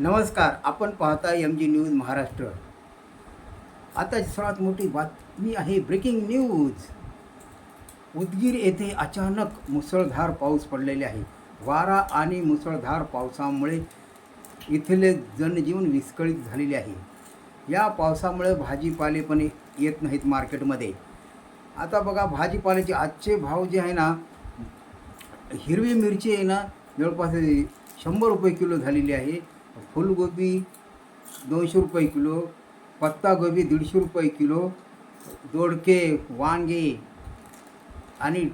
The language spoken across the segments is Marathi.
नमस्कार आपण पाहता एम जी न्यूज महाराष्ट्र. आता सर्वात मोठी बातमी आहे ब्रेकिंग न्यूज उदगीर येथे अचानक मुसळधार पाऊस पडलेले आहे. वारा आणि मुसळधार पावसामुळे इथले जनजीवन विस्कळीत झालेले आहे. या पावसामुळे भाजीपाले पण येत नाहीत मार्केटमध्ये. आता बघा भाजीपाल्याचे आजचे भाव जे आहे ना हिरवी मिरची आहे ना जवळपास शंभर रुपये किलो झालेली आहे. फुलगोबी दोनशे रुपये किलो पत्तागोबी दीडशे रुपये किलो दोडके वांगे आणि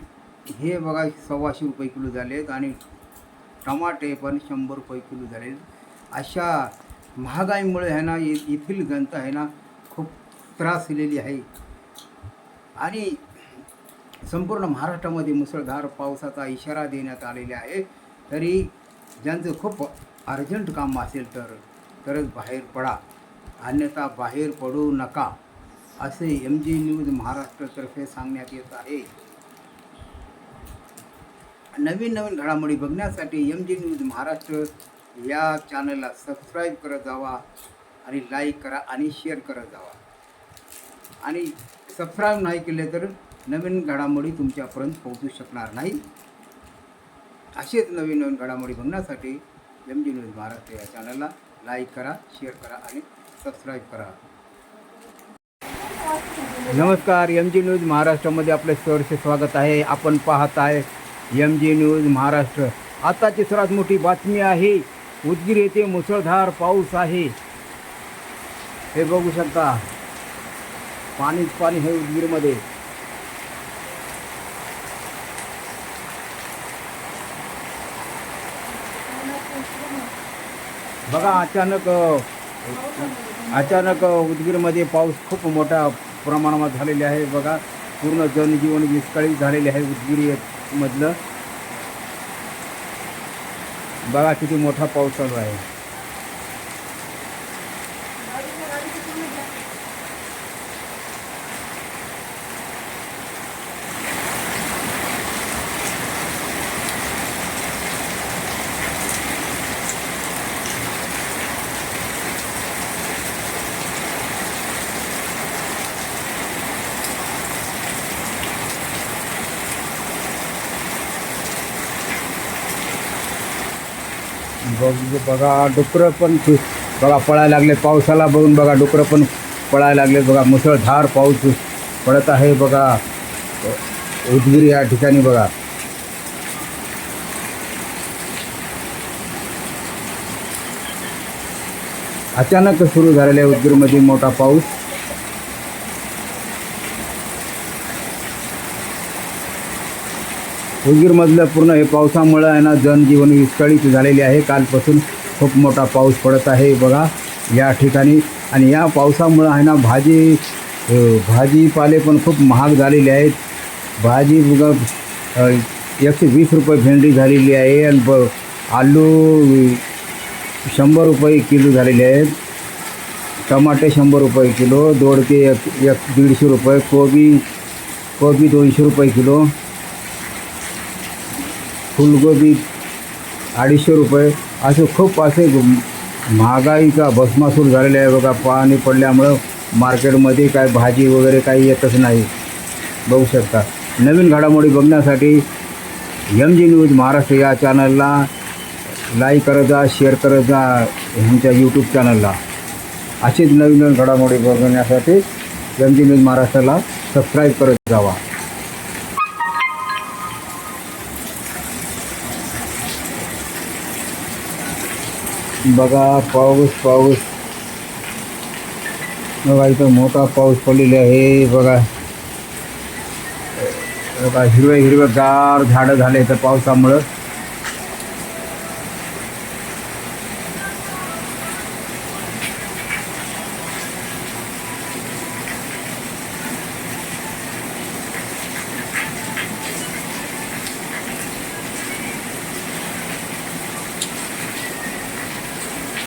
हे बघा सव्वाशे रुपये किलो झाले आहेत आणि टमाटे पण शंभर रुपये किलो झाले आहेत. अशा महागाईमुळे आहे ना येथील जनता आहे ना खूप त्रास दिलेली आहे आणि संपूर्ण महाराष्ट्रामध्ये मुसळधार पावसाचा इशारा देण्यात आलेला आहे तरी ज्यांचं खूप अर्जंट काम असेल तर तरच बाहेर पडा. अन्यथा बाहेर पडू नका असे एम जी न्यूज महाराष्ट्रातर्फे सांगण्यात येत आहे. नवीन नवीन घडामोडी बघण्यासाठी एम जी न्यूज महाराष्ट्र या चॅनलला सबस्क्राईब करत जावा आणि लाईक करा आणि शेअर करत जावा. आणि सबस्क्राईब नाही केले तर नवीन घडामोडी तुमच्यापर्यंत पोहोचू शकणार नाही. असेच नवीन नवीन घडामोडी बघण्यासाठी एम जी न्यूज भारत या चॅनलला लाईक करा शेअर करा आणि सबस्क्राईब करा. नमस्कार एम जी न्यूज महाराष्ट्रामध्ये आपले सहर्ष स्वागत आहे. आपण पाहत आहे एम जी न्यूज महाराष्ट्र. आताची सर्वात मोठी बातमी आहे उदगीर येथे मुसळधार पाऊस आहे. हे बघू शकता. पाणीच पाणी हे उदगीरमध्ये. बघा अचानक अचानक उदगीरमध्ये पाऊस खूप मोठ्या प्रमाणात झालेले आहे. बघा पूर्ण जनजीवन विस्कळीत झालेले आहे उदगीर मधलं. बघा किती मोठा पाऊस चालू आहे. बघ बघा डुकरं पण बघा पळायला लागले. पावसाला बघून बघा डुकरं पण पळायला लागले. बघा मुसळधार पाऊस पडत आहे बघा. उदगिरी या ठिकाणी बघा. अचानक सुरू झालेल्या आहे उदगीरमध्ये मोठा पाऊस. उदगीरमधलं पूर्ण हे पावसामुळं आहे ना जनजीवन विस्कळीत झालेले आहे. कालपासून खूप मोठा पाऊस पडत आहे. बघा या ठिकाणी आणि या पावसामुळं आहे ना भाजी भाजीपाले पण खूप महाग झालेले आहेत. भाजी बघा एकशे वीस रुपये भेंडी झालेली आहे आणि ब आलू शंभर रुपये किलो झालेले आहेत. टमाटे शंभर रुपये किलो दोडके एक एक दीडशे रुपये कोबी कोबी दोनशे रुपये किलो. फुलगोबी अडीचशे रुपये असे खूप असे महागाईचा भस्मासूर झालेले आहे बघा. पाणी पडल्यामुळं मार्केटमध्ये काय भाजी वगैरे काही येतच नाही. बघू शकता. नवीन घडामोडी बघण्यासाठी एम जी न्यूज महाराष्ट्र या चॅनलला लाईक करत जा शेअर करत जा ह्यांच्या यूट्यूब चॅनलला अशीच नवीन नवीन घडामोडी बघण्यासाठी एम जी न्यूज महाराष्ट्राला सबस्क्राईब करत जावा. बघा पाऊस पाऊस. बघा इथं मोठा पाऊस पडलेला आहे बघा. बघा हिरव्या हिरव्या गार झाडं झाले इथं पावसामुळं.